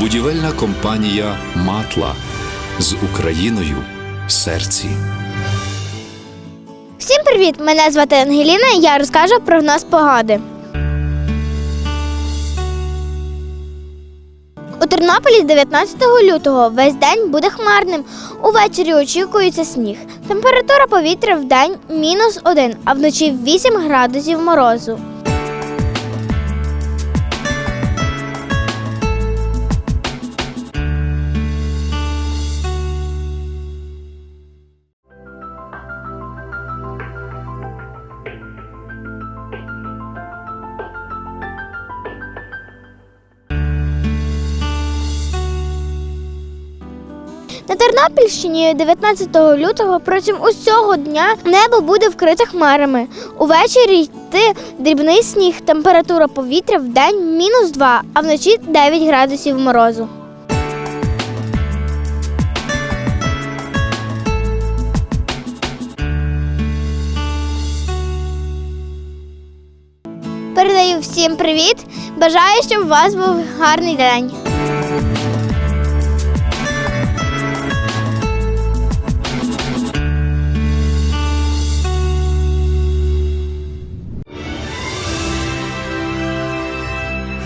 Будівельна компанія Матла з Україною в серці. Всім привіт! Мене звати Ангеліна. і Я розкажу прогноз погоди. У Тернополі 19 лютого весь день буде хмарним. Увечері очікується сніг. Температура повітря в день мінус 1, а вночі 8 градусів морозу. Тернопільщині 19 лютого протягом усього дня небо буде вкрите хмарами. Увечері йти дрібний сніг, температура повітря в день мінус 2, а вночі 9 градусів морозу. Передаю всім привіт! Бажаю, щоб у вас був гарний день.